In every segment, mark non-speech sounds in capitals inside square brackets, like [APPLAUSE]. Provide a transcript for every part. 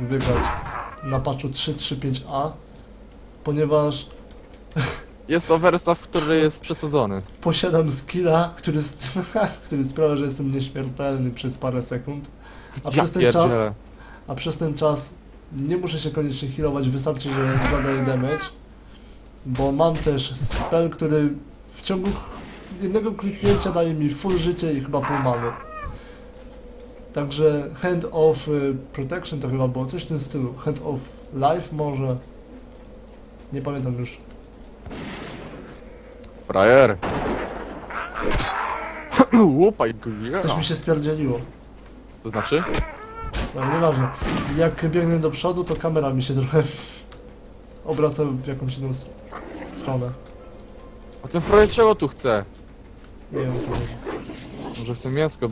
mógł wygrać na patchu 3.3.5a, ponieważ Jest to wersaw, który jest przesadzony. posiadam skilla, który, [LAUGHS] który sprawia, że jestem nieśmiertelny przez parę sekund, a przez ten czas, pierdzielę. a przez ten czas nie muszę się koniecznie healować, wystarczy, że zadaję damage, bo mam też spell, który w ciągu jednego kliknięcia daje mi full życie i chyba pół many. Także Hand of y, Protection to chyba było coś w tym stylu. Hand of Life może. Nie pamiętam już. Frajer. Łupaj go, yeah. Coś mi się spierdzieliło. To znaczy? No nieważne. Jak biegnę do przodu, to kamera mi się trochę obraca w jakąś inną stronę. A ten frajer czego tu chce? Nie wiem co chodzi. Może chce mięsko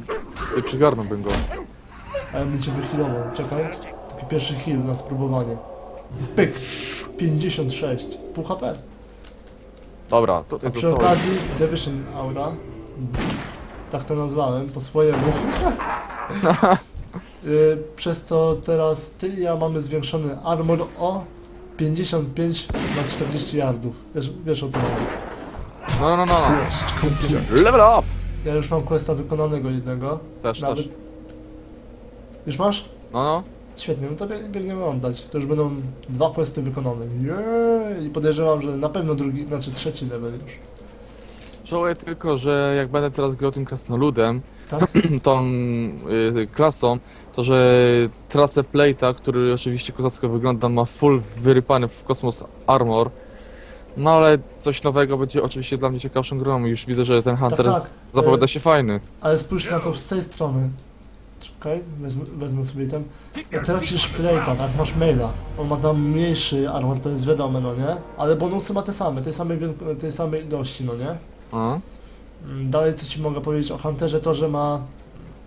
i przygarnąłbym go. A ja bym cię wyhealował. Czekaj. Taki pierwszy heal na spróbowanie. Pyk! 56. Pół HP. Dobra, A tutaj przy zostało. okazji Division Aura. Tak to nazwałem, po swojemu. [LAUGHS] Y, Przez co teraz ty i ja mamy zwiększony armor o 55 na 40 yardów. Wiesz, wiesz o co chodzi. No, no, no, no. Level up! Ja już mam questa wykonanego jednego. Też, też. Już masz? No, no. Świetnie, no to bieg- biegniemy oddać. To już będą dwa questy wykonane. Jej! I podejrzewam, że na pewno drugi, znaczy trzeci level już. Żałuję tylko, że jak będę teraz grał tym krasnoludem, Tak? [CLEARS THROAT] tą y, klasą, to że trasę Plate'a, który oczywiście kozacko wygląda, ma full wyrypany w kosmos armor. No ale coś nowego będzie oczywiście dla mnie ciekawszą grą. Już widzę, że ten Hunter tak. z- zapowiada się fajny. Ale spójrz na to z tej strony. Czekaj, wezmę, wezmę sobie ten. Tracisz plate'a, tak? Masz maila. On ma tam mniejszy armor, to jest wiadome, no nie? Ale bonusy ma te same, tej samej, wielko- tej samej ilości, no nie? A? Mm, Dalej co ci mogę powiedzieć o Hunterze, to że ma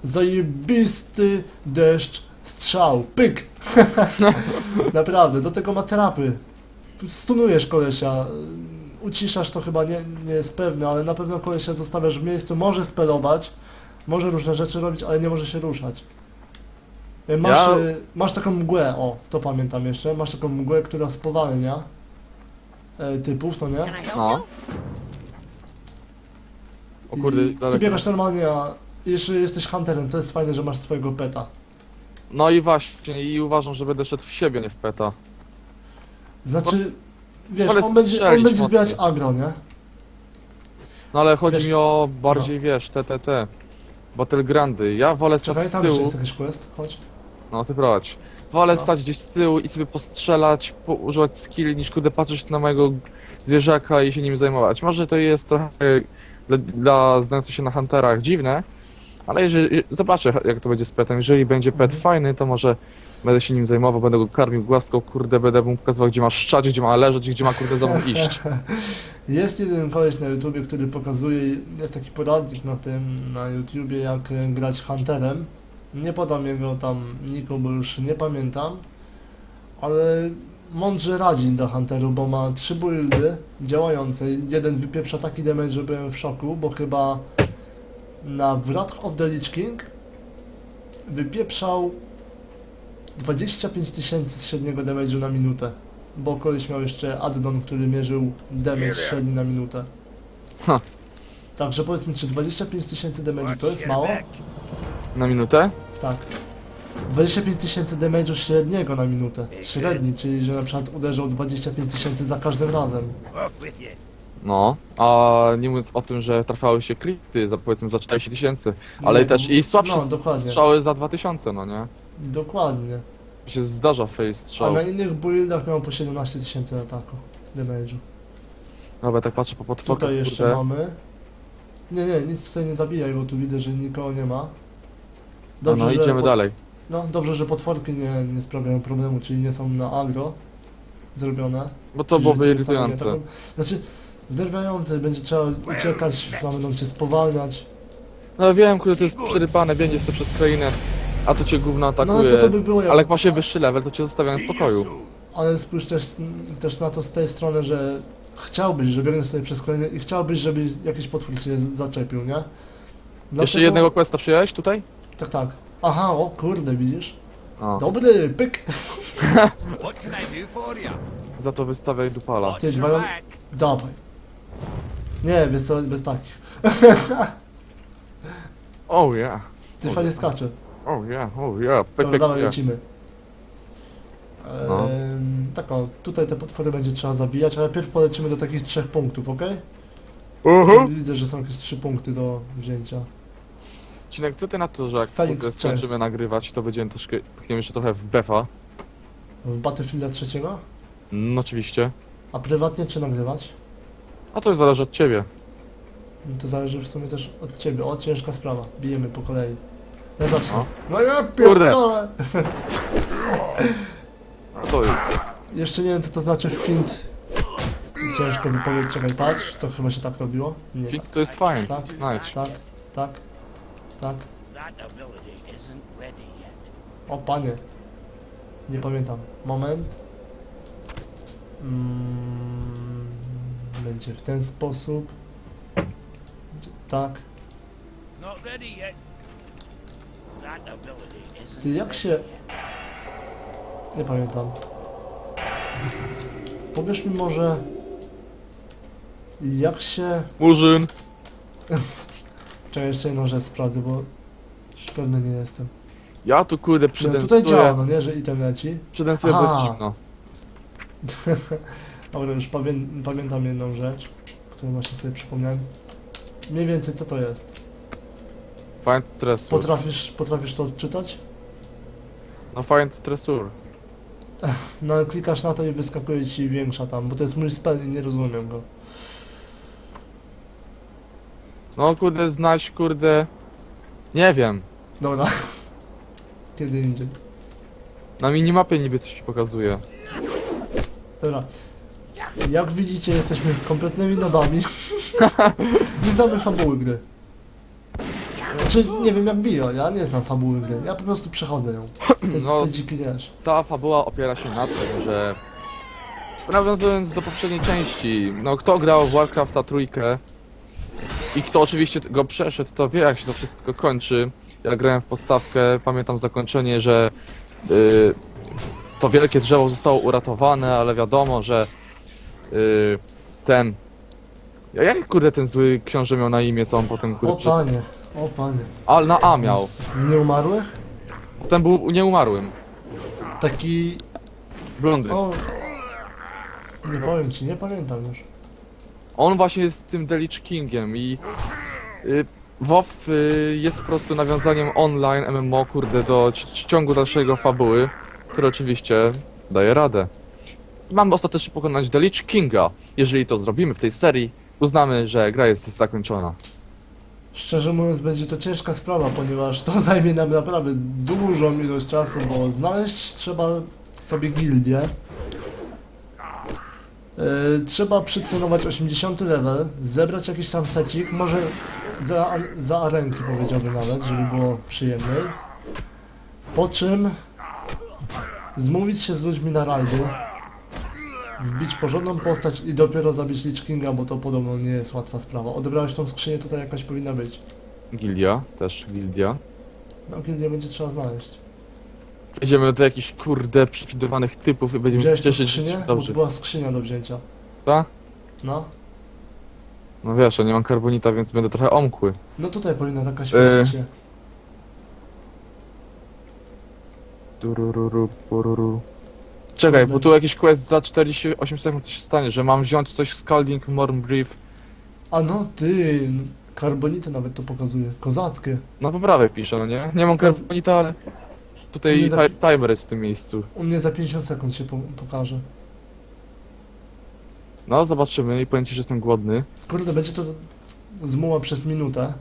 zajebisty deszcz strzał. Pyk! [LAUGHS] Naprawdę, do tego ma trapy. Stunujesz kolesia. Uciszasz to chyba nie, nie jest pewne, ale na pewno kolesia zostawiasz w miejscu, może spelować, może różne rzeczy robić, ale nie może się ruszać. E, Masz, Ja- e, masz taką mgłę, o, to pamiętam jeszcze, masz taką mgłę, która spowalnia e, typów, to nie? No. O kurde, I ty daleko. biegasz normalnie, a jeżeli jesteś hunterem, to jest fajne, że masz swojego peta. No i właśnie, i uważam, że będę szedł w siebie, nie w peta. Znaczy, wiesz, wolę on będzie, on strzelić będzie zbierać agro, nie? No ale chodzi Wiesz- mi o bardziej, wiesz, te, te, te. Battlegrandy. Ja wolę stać Czekaj, z tam jeszcze tyłu. jest jakiś quest, chodź. No ty prowadź. Wolę No. stać gdzieś z tyłu i sobie postrzelać, po, używać skilli, niż kurde patrzeć na mojego zwierzaka i się nim zajmować. Może to jest trochę dla, dla znających się na hunterach dziwne, ale jeżeli, zobaczę jak to będzie z petem. Jeżeli będzie pet Mhm. fajny, to może będę się nim zajmował, będę go karmił, głaskał, kurde, będę mu pokazywał gdzie ma szczać, gdzie ma leżeć, gdzie ma kurde za mną [LAUGHS] iść. Jest jeden koleś na YouTubie, który pokazuje, jest taki poradnik na tym, na YouTubie, jak grać hunterem. Nie podam jego tam niku, bo już nie pamiętam, ale mądrze radzi do hunteru, bo ma trzy buildy działające. Jeden wypieprza taki damage, że byłem w szoku, bo chyba na Wrath of the Lich King wypieprzał 25 tysięcy średniego damage'u na minutę. Bo koleś miał jeszcze addon, który mierzył damage średni na minutę. Ha. Także powiedz mi, czy 25 tysięcy damage'u to jest mało? Na minutę? Tak. 25 tysięcy damage'u średniego na minutę. Średni, czyli że na przykład uderzał 25 tysięcy za każdym razem. No, a nie mówiąc o tym, że trafiały się klity za powiedzmy za 40 tysięcy, ale Nie, też i słabsze No, dokładnie. strzały za 2000, no nie? Dokładnie. się zdarza face A strzał. na innych buildach miał po 17 tysięcy ataku. Damage'u. Dobra, tak patrzę po potworkach, Tutaj jeszcze kurde. mamy. Nie, nie, nic tutaj nie zabijaj, bo tu widzę, że nikogo nie ma. No, no że idziemy po- dalej. No, dobrze, że potworki nie, nie sprawiają problemu, czyli nie są na agro zrobione. Bo to Czyli byłoby nie irytujące. Znaczy, wnerwiające, będzie trzeba uciekać, a będą cię spowalniać. No wiem, kurde, to jest przerypane, sobie przez krainę, a to cię gówno No ale atakuje. co to by było, jak... Ale jak się wyższy level, to cię zostawiają w spokoju. Ale spójrz też, też na to z tej strony, że chciałbyś, że biegniesz sobie przez kolejne i chciałbyś, żeby jakiś potwór cię zaczepił, nie? Jeszcze Dlatego- jednego questa przyjąłeś tutaj? Tak, tak. Aha, o kurde, widzisz? O, Dobry, pyk! What can I do for you? za to wystawiaj dupala. Watch Ty, your back. Dawaj. Nie, bez, co, bez takich. [LAUGHS] Oh yeah, Ty fajnie skacze. Yeah, oh yeah, pyk, Dobra, dawaj, yeah. lecimy. No. Ehm, tak o, tutaj te potwory będzie trzeba zabijać, ale najpierw polecimy do takich trzech punktów, ok? Uh-huh. Widzę, że są jakieś trzy punkty do wzięcia. Cinek, co ty na to, że jak Felix kurde skończymy nagrywać, to będziemy troszkę, pchniemy jeszcze trochę w befa? W Battlefielda trzeciego? No oczywiście. A prywatnie czy nagrywać? A to już zależy od ciebie. No To zależy w sumie też od ciebie. O, ciężka sprawa. Bijemy po kolei. Ja zacznę. No. No ja Kurde. pierdolę! No to Jeszcze nie wiem co to znaczy fint. Ciężko wypowiedzieć, czekaj, patrz. To chyba się tak robiło? Nie. Fit to jest fajnie. Tak, Znajdź. tak, tak, tak. That ability isn't ready yet. O panie. Nie pamiętam. Moment. Mm, będzie w ten sposób. Będzie Tak. Not ready yet. Ty jak się... Nie pamiętam. Powiesz mi może... Jak się... Murzyn! [LAUGHS] Czekaj, jeszcze jedną rzecz sprawdzę, bo... Pewny nie jestem. Ja tu kurde No, tutaj działa, przydensuję, no nie, że item leci. przydensuję Aha. bez zimno. [LAUGHS] Dobra, już pamię pamiętam jedną rzecz, którą właśnie sobie przypomniałem. Mniej więcej co to jest? Find tresur. Potrafisz, potrafisz to odczytać? No find tresur. No ale klikasz na to i wyskakuje ci większa tam, bo to jest mój spell i nie rozumiem go. No kurde znajdź kurde... Nie wiem. Dobra. [LAUGHS] Kiedy indziej. Na minimapie niby coś mi pokazuje. Dobra. Jak widzicie, jesteśmy kompletnymi nobami. [LAUGHS] nie znamy fabuły gry. Znaczy, nie wiem jak bio, ja nie znam fabuły gry. Ja po prostu przechodzę ją. [CLEARS THROAT] Te, No. te dziki też. Cała fabuła opiera się na tym, że... Nawiązując do poprzedniej części, no kto grał w Warcrafta trójkę i kto oczywiście go przeszedł, to wie jak się to wszystko kończy. Ja grałem w podstawkę, pamiętam zakończenie, że y, to wielkie drzewo zostało uratowane, ale wiadomo, że y, ten... Ja- Jak kurde ten zły książę miał na imię, co on potem O kurde... panie, o panie. Ale na A miał. W nieumarłych? Potem był nieumarłym. Taki... Blondy. O... Nie powiem ci, nie pamiętam już. On właśnie jest tym Delich Kingiem i y, WoW y, jest po prostu nawiązaniem online MMO, kurde, do ci- ci- ciągu dalszego fabuły, który oczywiście daje radę. Mamy ostatecznie pokonać Delich Kinga. Jeżeli to zrobimy w tej serii, uznamy, że gra jest zakończona. Szczerze mówiąc, będzie to ciężka sprawa, ponieważ to [LAUGHS] zajmie nam naprawdę dużą ilość czasu, bo znaleźć trzeba sobie gildię. Yy, trzeba przytrenować 80 level, zebrać jakiś tam secik, może za, za arenki powiedziałbym nawet, żeby było przyjemniej. Po czym zmówić się z ludźmi na rajdy, wbić porządną postać i dopiero zabić Lich Kinga, bo to podobno nie jest łatwa sprawa. Odebrałeś tą skrzynię, tutaj jakaś powinna być. Gildia, też gildia. No, gildię będzie trzeba znaleźć. Wejdziemy do jakichś kurde przefidowanych typów i będziemy się Wziąłeś tą cieszyć, że skrzynię? jesteśmy Bo dobrzy. była skrzynia do wzięcia. Tak? No. No wiesz, ja nie mam karbonita, więc będę trochę omkły. No tutaj powinna taka świecić się. Turururu, pururu. Czekaj, bo tu jakiś quest za 48 sekund coś się stanie, że mam wziąć coś Scalding Morn Brief. A no ty, karbonity nawet to pokazuje. Kozackie. Na poprawę piszę, no nie? Nie mam karbonita, ale tutaj Nie za- ti- timer jest w tym miejscu. U mnie za 50 sekund się po pokaże. No, zobaczymy i powiem ci, że jestem głodny. Kurde, będzie to zmuła przez minutę.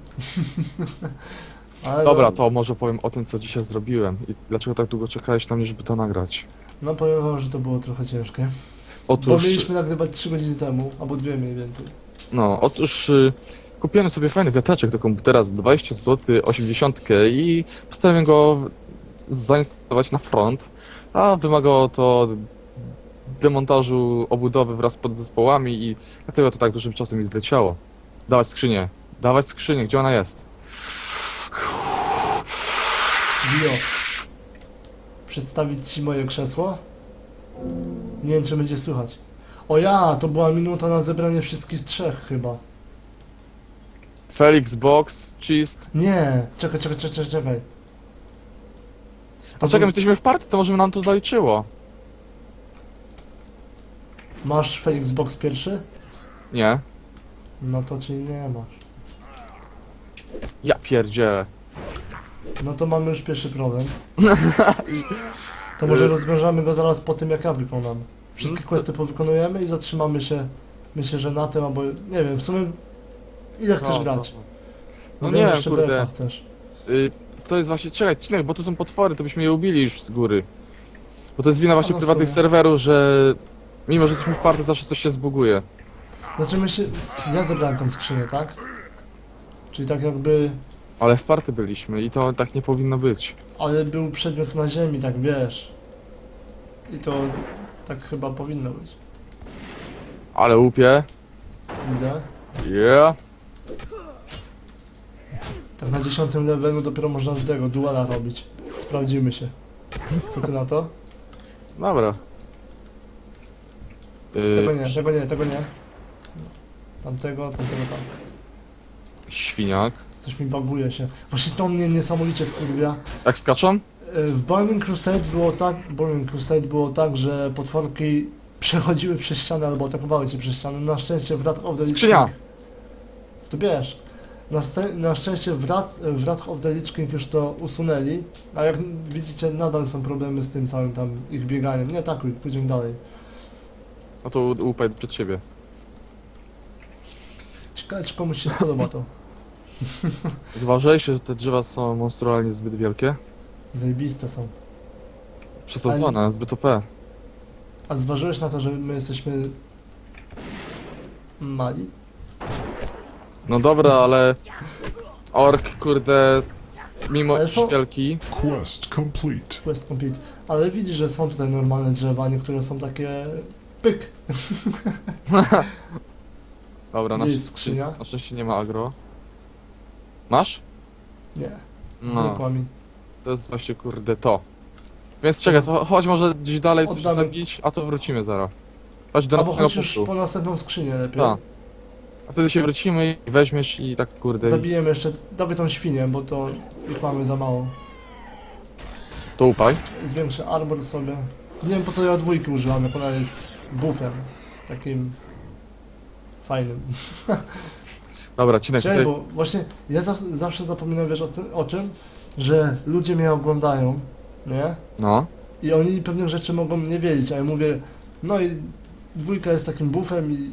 [LAUGHS] Ale Dobra, no, to może powiem o tym, co dzisiaj zrobiłem i dlaczego tak długo czekałeś na mnie, żeby to nagrać. No powiem wam, że to było trochę ciężkie. Bo Otóż, mieliśmy nagrywać 3 godziny temu, albo 2 mniej więcej. no, otóż y, kupiłem sobie fajny wiatraczek do komputera z 20 zł 80 i postanowiłem go w- zainstalować na front, a wymagało to demontażu obudowy wraz z podzespołami i dlatego to tak dużym czasem mi zleciało. Dawać skrzynię, dawać skrzynię, gdzie ona jest? Bio. Przedstawić Ci moje krzesło. Nie wiem, czy będzie słychać. O ja, to była minuta na zebranie wszystkich trzech chyba. Felix Box, Chist. Nie, czekaj, czekaj, czekaj, czekaj. A czekaj, my jesteśmy w party, to może nam to zaliczyło. Masz Felix Box pierwszy? Nie. No to czyli nie masz. Ja pierdzielę. No to mamy już pierwszy problem. [LAUGHS] To może rozwiążemy go zaraz po tym, jak ja wykonam. Wszystkie Mm, questy powykonujemy i zatrzymamy się, myślę, że na tym, albo nie wiem, w sumie ile chcesz No, grać? No Bo nie, jeszcze kurde. BF-a chcesz. Y, to jest właśnie, czekaj, Cinek, bo tu są potwory, to byśmy je ubili już z góry. Bo to jest wina właśnie no w prywatnych sumie. serwerów, że mimo, że jesteśmy w party, zawsze coś się zbuguje. Znaczy my się, ja zebrałem tą skrzynię, tak? Czyli tak jakby, Ale w party byliśmy i to tak nie powinno być. ale był przedmiot na ziemi, tak wiesz. I to tak chyba powinno być. Ale łupie. Widzę. Yeah. Tak na dziesiątym levelu dopiero można z tego duala robić. Sprawdzimy się. Co ty na to? Dobra. Tego Y, nie, tego nie, tego nie. Tamtego, tamtego tam. świniak. Coś mi baguje się. Właśnie to mnie niesamowicie wkurwia. Jak skaczą? E, W Burning Crusade było tak, Burning Crusade było tak, że potworki przechodziły przez ścianę albo atakowały cię przez ścianę. Na szczęście w Wrath of the Lich Skrzynia. King... To wiesz. Na, na szczęście w Wrath, of the Lich King już to usunęli, a jak widzicie nadal są problemy z tym całym tam ich bieganiem. Nie atakuj, pójdziemy dalej. No to u- łupaj przed siebie. Ciekawe czy komuś się spodoba to. [LAUGHS] Zważajcie, że te drzewa są monstrualnie zbyt wielkie. Zajebiste są. Przesadzone, zbyt OP. A zważyłeś na to, że my jesteśmy mali? No dobra, ale... Ork, kurde... Mimo Ale są- wielki... Quest complete. Quest complete. Ale widzisz, że są tutaj normalne drzewa, niektóre są takie... Pyk! [LAUGHS] [LAUGHS] Dobra, na, Gdzie jest szczęście- skrzynia? na szczęście nie ma agro. Masz? Nie, No, zwykła mi. to jest właśnie kurde to. Więc czekaj, to chodź może gdzieś dalej coś Oddamy- zabić, a to wrócimy zaraz. Chodź do Albo następnego chodź już punktu. po następną skrzynię lepiej. Tak. A wtedy się wrócimy i weźmiesz i tak kurde... Zabijemy jeszcze, dawaj tą świnię, bo to ich mamy za mało. To upaj. Zwiększę armor sobie. Nie wiem po co ja dwójki używam, jak ona jest buffem. Takim... Fajnym. [LAUGHS] Dobra, Cinek, tutaj... bo właśnie ja zawsze, zawsze zapominam, wiesz o, tym- o czym? Że ludzie mnie oglądają, nie? No. I oni pewnych rzeczy mogą nie wiedzieć, a ja mówię, no i dwójka jest takim buffem i,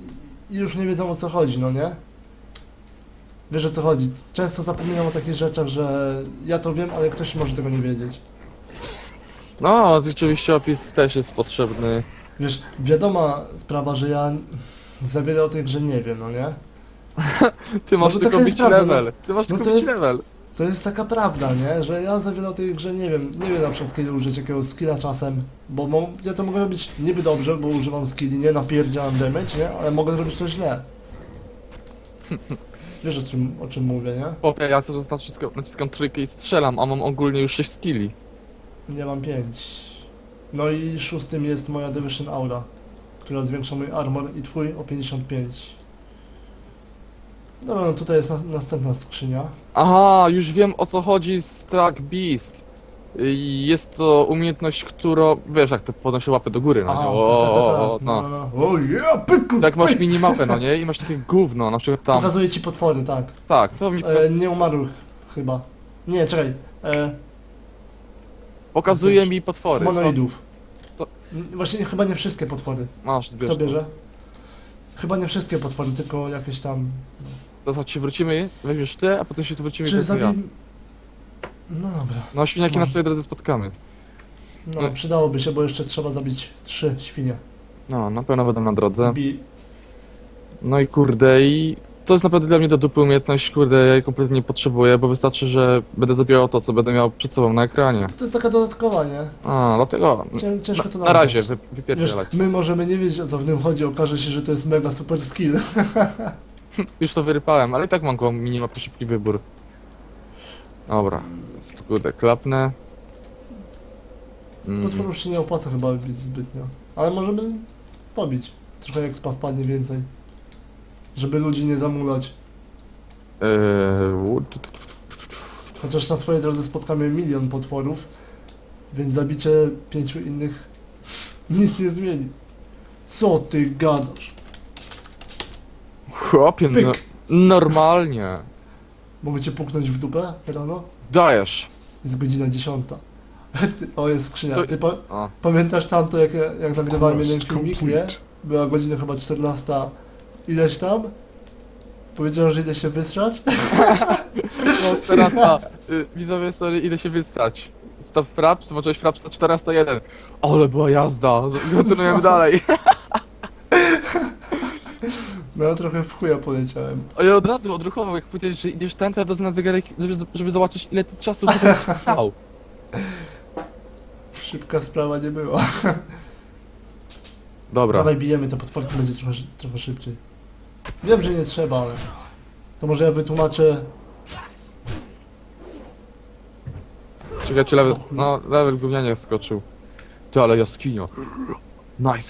i już nie wiedzą o co chodzi, no nie? Wiesz o co chodzi. Często zapominam o takich rzeczach, że ja to wiem, ale ktoś może tego nie wiedzieć. No, oczywiście opis też jest potrzebny. Wiesz, wiadoma sprawa, że ja za wiele o tej grze nie wiem, no nie? [LAUGHS] Ty masz to tylko jest bić prawda, no. level. Ty masz No tylko to bić jest- level. To jest taka prawda, nie? Że ja za wiele o tej grze nie wiem. Nie wiem na przykład kiedy użyć jakiegoś skilla czasem, bo mo- ja to mogę robić niby dobrze, bo używam skilli, nie napierdziałam damage, nie? Ale mogę zrobić to źle. [LAUGHS] Wiesz o czym, o czym mówię, nie? Chłopie, ja sobie naciskam, naciskam trójkę i strzelam, a mam ogólnie już 6 skilli. Nie mam 5. No i szóstym jest moja Division Aura, która zwiększa mój armor i twój o 55. Dobra, no tutaj jest nas- następna skrzynia. Aha, już wiem o co chodzi z Track Beast. Y, Jest to umiejętność, którą... Wiesz jak to podnosi łapy do góry, no nie? O, ta, ta, ta, o, ta. o, No, no. no, no. O yeah, pyku, Jak masz pyk. minimapę, no nie? I masz takie gówno, na przykład tam... Pokazuje ci potwory, tak. Tak, to mi E, nie umarłych chyba. Nie, czekaj. E, pokazuje mi potwory. humanoidów. to- N- Właśnie chyba nie wszystkie potwory. Masz, zbierz Kto to. bierze? Chyba nie wszystkie potwory, tylko jakieś tam... To chodź się wrócimy, weźmiesz ty, a potem się tu wrócimy i Czy ja. zabij... No dobra. No świniaki No. na swojej drodze spotkamy. No, No. przydałoby się, bo jeszcze trzeba zabić trzy świnie. No, na pewno będę na drodze. Bi... No i kurde, i to jest naprawdę dla mnie do dupy umiejętność, kurde, ja jej kompletnie nie potrzebuję, bo wystarczy, że będę zabierał to, co będę miał przed sobą na ekranie. To jest taka dodatkowa, nie? A, dlatego Cię, ciężko to na, na razie wy, Wiesz, wypierdzielać. my możemy nie wiedzieć o co w tym chodzi, okaże się, że to jest mega super skill. [LAUGHS] [LAUGHS] Już to wyrypałem, ale i tak mam go minimapy szybki wybór. Dobra, kurde klapnę. Mm. Się nie opłaca chyba bić zbytnio. Ale możemy pobić. Trochę jak spa wpadnie więcej. Żeby ludzi nie zamulać. Eee, u- tu- tu- tu- Chociaż na swojej drodze spotkamy milion potworów, więc zabicie pięciu innych [LAUGHS] nic nie zmieni. Co ty gadasz? Chłopie, Pyk. no, normalnie. Mogę cię puknąć w dupę rano? Dajesz. Jest godzina dziesiąta. [LAUGHS] O, jest skrzynia. Stoi- Ty pa A. pamiętasz tamto, jak, jak nagrywałem Quest jeden filmik, nie? complete. Była godzina chyba 14 ileś tam. Powiedziałem, że idę się wysrać. [LAUGHS] No teraz ta, y, widzowie, sorry, idę się wystać. Stop fraps, włączyłeś fraps na 401. Ale była jazda, z- kontynuujemy dalej. [LAUGHS] No ja trochę w chuja poleciałem. A ja od razu odruchował, jak powiedziałeś, że idziesz ten, to ja dozę na zegarek, żeby, żeby zobaczyć ile ty czasu będziesz stał. [LAUGHS] Szybka sprawa nie była. [LAUGHS] Dobra, Dawaj bijemy te potworki, będzie trochę, szy- trochę szybciej. Wiem, że nie trzeba, ale... To może ja wytłumaczę... czekaj, czy level, no level gównianie skoczył. Ty, ale jaskinia. Nice.